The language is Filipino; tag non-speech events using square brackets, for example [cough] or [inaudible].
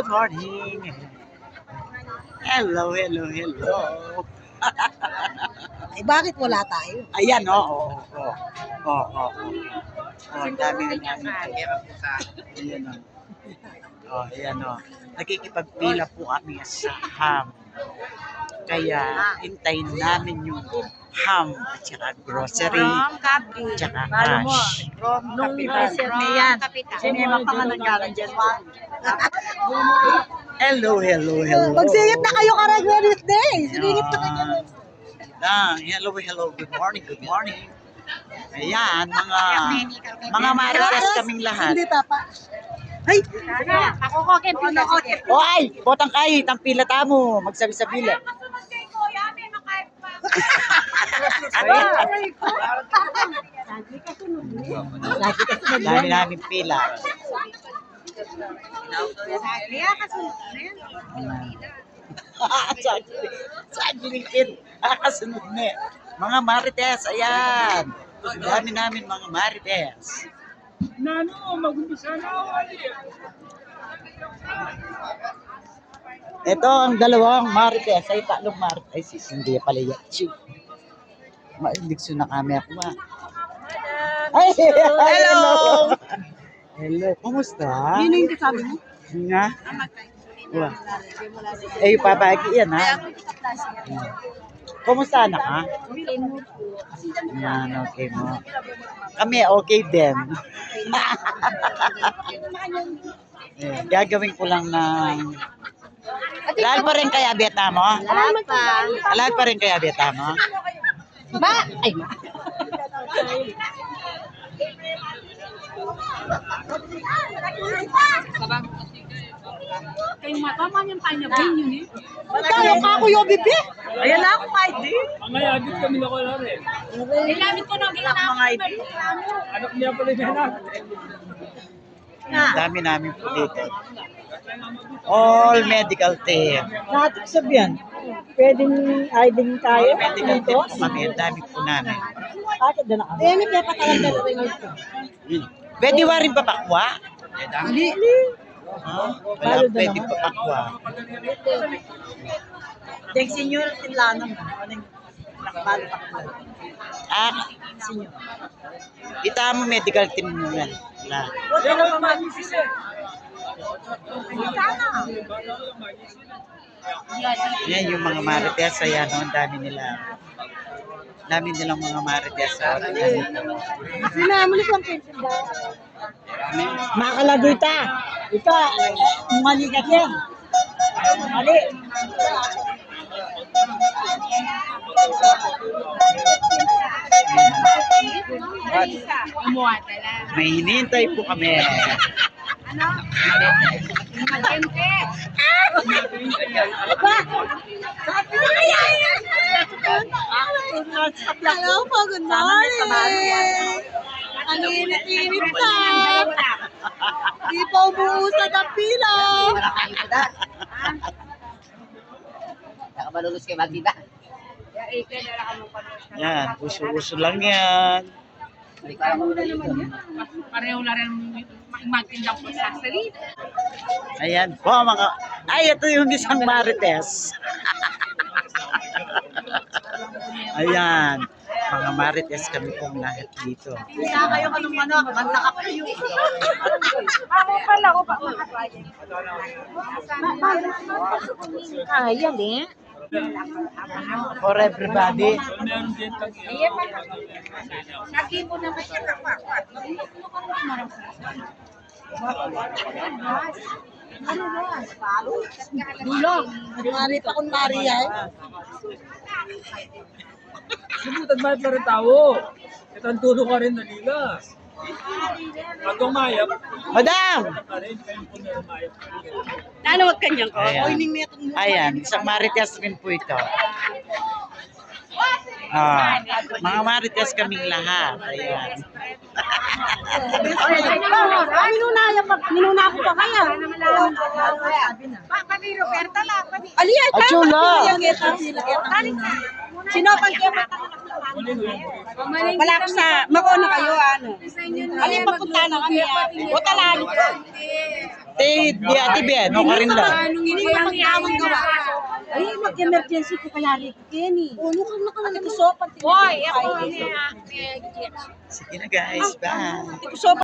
good morning. Hello, hello, hello. Ay, [laughs] bakit wala tayo? Ayan, oo, oo, oo. Oo, oo. Oh, ang dami na namin. Ayan, o. Oh, ayan, o. Nakikipagpila po kami sa ham. Kaya, hintayin namin yung ham at saka grocery From Capi. at saka cash. From Nung From na yan. Kapitan. Sinema pa nga nanggaling dyan. Hello, hello, hello. Magsingit na kayo karag day. Singit na kayo. Ah, hello, hello. Good morning, good morning. Ayan, mga mga marites kaming lahat. Hindi tapa. Ay! Ako ko, Kevin. Ako, Kevin. Oy, botang kay, tampila tamo, magsabi-sabila. Lagi ka sunod Dami namin pila. Kaya kasunod na yan. Saglikin, kakasunod na. eh. Mga marites, ayan. Dami namin mga marites. Nano, mag-umpisa na ako. Ito ang dalawang marites. Ay, tatlong marites. Ay, sis, hindi pala yan. Chick. Maindikso na kami ako ba? Ay, hello! Hello, kumusta? Yun yung sabi mo? Nga? Wah. Eh, papagi yan, ha? Hmm. Kumusta anak, ha? Yan, okay mo. Kami, okay din. eh, gagawin ko lang ng... Lahat pa rin kaya beta mo? Lahat pa. Lahat pa rin kaya beta mo? Ba? Ay, ma. Kay matama niyang kanya ba yun eh? Magkano ka ako yung bibi? Ayan na ako, kahit di. Ang ayagit kami na ko lang eh. Ginamit ko nung ginamit. Mga ID. Anak niya pala yung anak. Ang dami namin po dito. All medical team. Natin sabihan. Pwedeng ID tayo. All medical team po kami. Ang dami po namin. Bakit na kami? Eh, may kaya patalang dalawa ito. Pwede wa rin papakwa? Hindi. Ha? Wala pwede papakwa. Deng senior tinlanong. Anong nakabalo pa. Ah, Senior. kita mo medical team mo yan. Wala. Wala na pa Yan yung mga marites. Ayan, oh, ang dami nila. Dami nilang mga marites. Oh, Sinamuli ko ang pension ba? Makalagoy ta. Ito, mali ka yan. Mali. Tala. May hinihintay po kami. Ano? Magkempe. Hello po, good morning. Ang init-init pa. Di pa umuusad ang pila. Nakamalulus kay Magdida. Yan, uso-uso lang yan. Pareho na rin magtindang po sa salita. Ayan po mga... Ay, ito yung isang marites. [laughs] Ayan. Mga marites kami pong lahat dito. Isa kayo kanong ano, banta ka pa yung... Ako pala ko pa Ayan eh. For everybody. Lagi mo naman siya kakwat. Dulo. Mari pa kung Maria eh. Sumutag mahal pa rin tao. Ito ang tulong ka rin nalila. Pag umayap, Madam! Ano wag kanyang ko? Ayan. Ayan, isang marites rin po ito. Ah, mga marites kaming lahat. Ayan. Minuna pa, minuna ako pa kaya. Kami Roberta lang. Kami. Aliya, Achula! Sino pang kaya Wala ko sa, makuha kayo, ano. Ano yung pagpunta na kami, ate? O talalo ka. Te, di ate Ben, no ka rin lang. Hindi ko lang iamang gawa. Ay, mag-emergency ko kaya rin. Kenny. O, ano ka na ka na nag-usopan? Hoy, ako Sige na guys, bye.